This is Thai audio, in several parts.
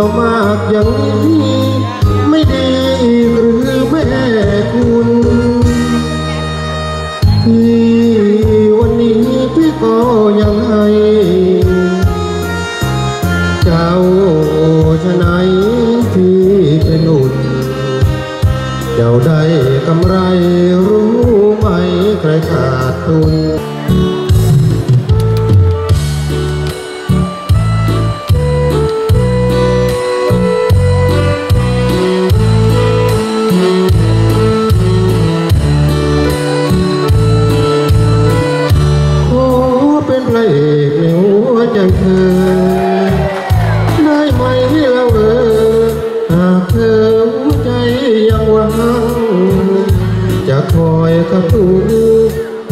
เจ้ามากอย่างนี้ ไม่ดีหรือแม่คุณที่วันนี้พี่ก็ยังให้เจ้าชะไหนที่เป็นอุ่นเจ้าได้กำไรรู้ไหมใครขาดทุน ใจเธอ ได้ไหมเราเออหากเธอหัวใจยังหวังจะคอยกับตู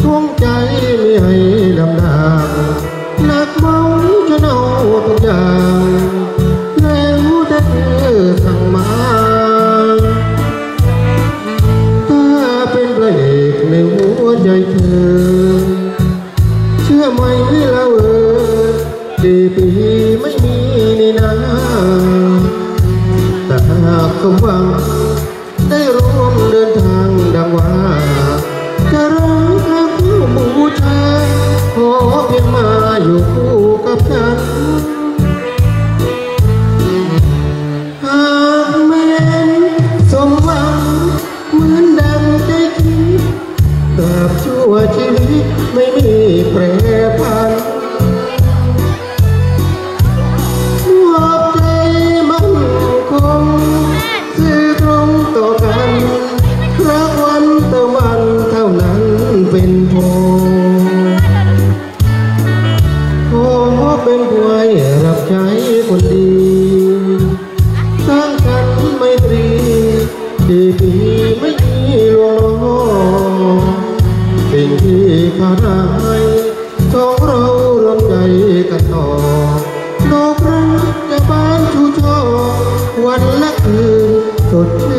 ทวงใจไม่ให้ลำดางหนักเมา ปีไม่มีในี่นาแต่หากสมหวัง ได้ร่วมเดินทางดังว่า จะรักและผู้บูชาขอเพียงมาอยู่คู่กับฉันหากแม้นสมหวัง เหมือนดังใจคิดแต่ชั่วชีวิตไม่มีแปร เ็นผู้รับใช้คนดีสร้างกันไม่ตรีที่ปีไม่มีลวงล่อสิ่งที่ขาดหายของเรารวมใจกันต่อดอกรักจะบ้านชูช่อวันและคืนสดชื่น